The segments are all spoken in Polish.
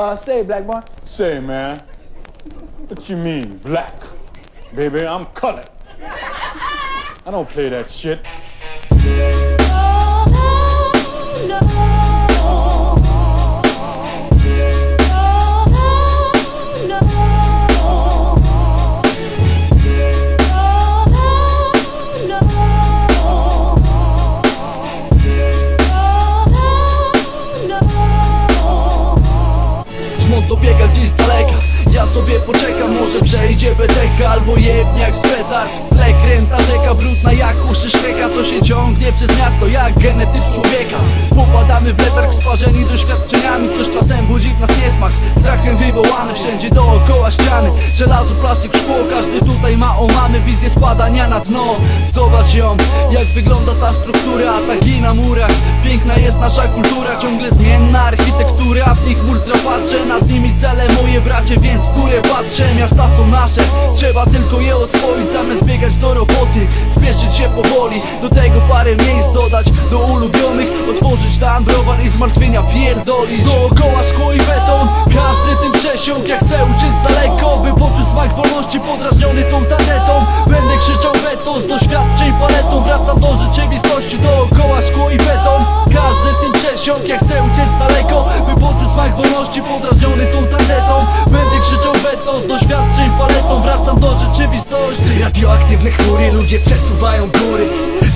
Uh, say, black boy. Say, man, what you mean, black? Baby, I'm colored. I don't play that shit. Sobie poczekam, może przejdzie bez echa Albo jebnie jak z petard W tle kręta rzeka, brudna jak uszy szreka Co się ciągnie przez miasto jak genetyk człowieka. Popadamy w letarg sparzeni doświadczeniami Coś czasem budzi w nas niesmak. Strachem wywołany wszędzie dookoła ściany. Żelazo, plastik, szkło, każdy tutaj ma omamy Wizję spadania na dno Zobacz ją, jak wygląda ta struktura Ataki na murach, piękna jest nasza kultura Ciągle zmienna architektura, w nich ultra patrzę Nad nimi cele moje bracie, więc patrzę Miasta są nasze, trzeba tylko je oswoić Zamiast biegać do roboty, spieszyć się powoli. Do tego parę miejsc dodać, do ulubionych Otworzyć tam browar i zmartwienia pierdolić. Dookoła szkło i beton, każdy tym przesiąk Ja chcę uciec daleko, by poczuć smak wolności Podrażniony tą tanetą, będę krzyczał weto Z doświadczeń paletą, wracam do rzeczywistości. Dookoła szkło i beton, każdy tym przesiąk Ja chcę uciec daleko, by poczuć smak wolności Podrażniony Radioaktywne chmury, ludzie przesuwają góry.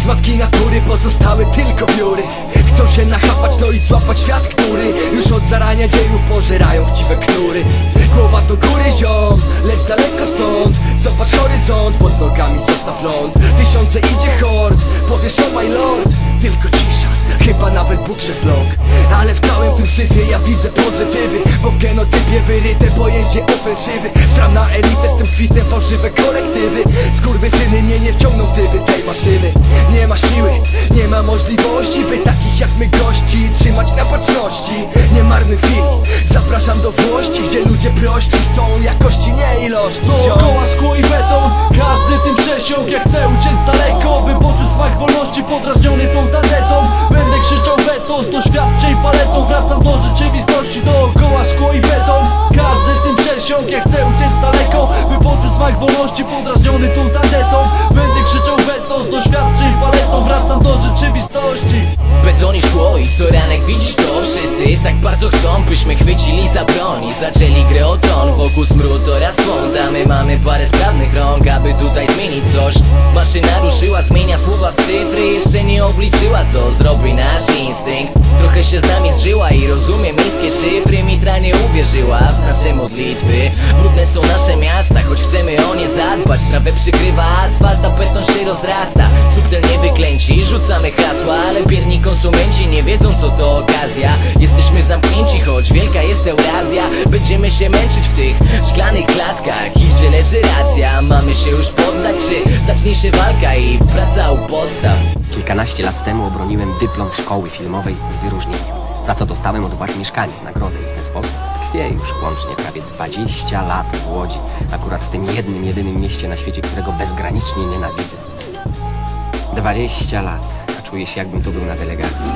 Z matki natury pozostały tylko wióry. Chcą się nachapać, no i złapać świat, który Już od zarania dziejów pożerają chciwe knury. Głowa do góry ziom, lecz daleko stąd. Zobacz horyzont, pod nogami zostaw ląd. Tysiące idzie hord, powiesz o my lord. Tylko cisza, chyba nawet Bóg w całym tym ja widzę pozytywy Bo w genotypie wyryte pojęcie ofensywy. Sram na elitę z tym kwitem fałszywe korektywy Skurwysyny mnie nie wciągną w tyby tej maszyny. Nie ma siły, nie ma możliwości By takich jak my gości trzymać na baczności. Nie marnuj chwili, zapraszam do Włości Gdzie ludzie prości chcą jakości, nie ilości. Dookoła szkło i beton, każdy tym przesiąk. Ja chcę uciec daleko, by poczuć smak wolności Podrażniony tą wracam do rzeczywistości Dookoła szkło i beton, każdy tym przesiąk Ja chcę uciec daleko, by poczuć smak wolności Podrażniony tą tandetą, będę krzyczał weto Z doświadczeń paletą, wracam do rzeczywistości. Beton i szkło i co ranek widzisz to. Wszyscy tak bardzo chcą, byśmy chwycili za broń I zaczęli grę o obliczyła co zrobi nasz instynkt. Trochę się z nami zżyła i rozumie miejskie szyfry. Mitra nie uwierzyła w nasze modlitwy. Brudne są nasze miasta, choć chcemy o nie zadbać. Trawę przykrywa asfalt, a beton się rozrasta. Subtelnie wyklęci, rzucamy hasła Ale bierni konsumenci nie wiedzą co to okazja. Jesteśmy zamknięci, choć wielka jest Eurazja. Będziemy się męczyć w tych szklanych klatkach. I gdzie leży racja, mamy się już poddać Czy zacznie się walka? I praca u podstaw Kilkanaście lat temu obroniłem dyplom szkoły filmowej z wyróżnieniem, za co dostałem od władz mieszkanie w nagrodę i w ten sposób tkwię już łącznie prawie 20 lat w Łodzi, akurat w tym jednym, jedynym mieście na świecie, którego bezgranicznie nienawidzę. 20 lat, a czuję się jakbym tu był na delegacji.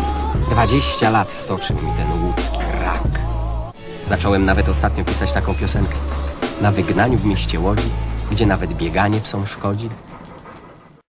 20 lat stoczył mi ten łódzki rak. Zacząłem nawet ostatnio pisać taką piosenkę. Na wygnaniu w mieście Łodzi, gdzie nawet bieganie psom szkodzi,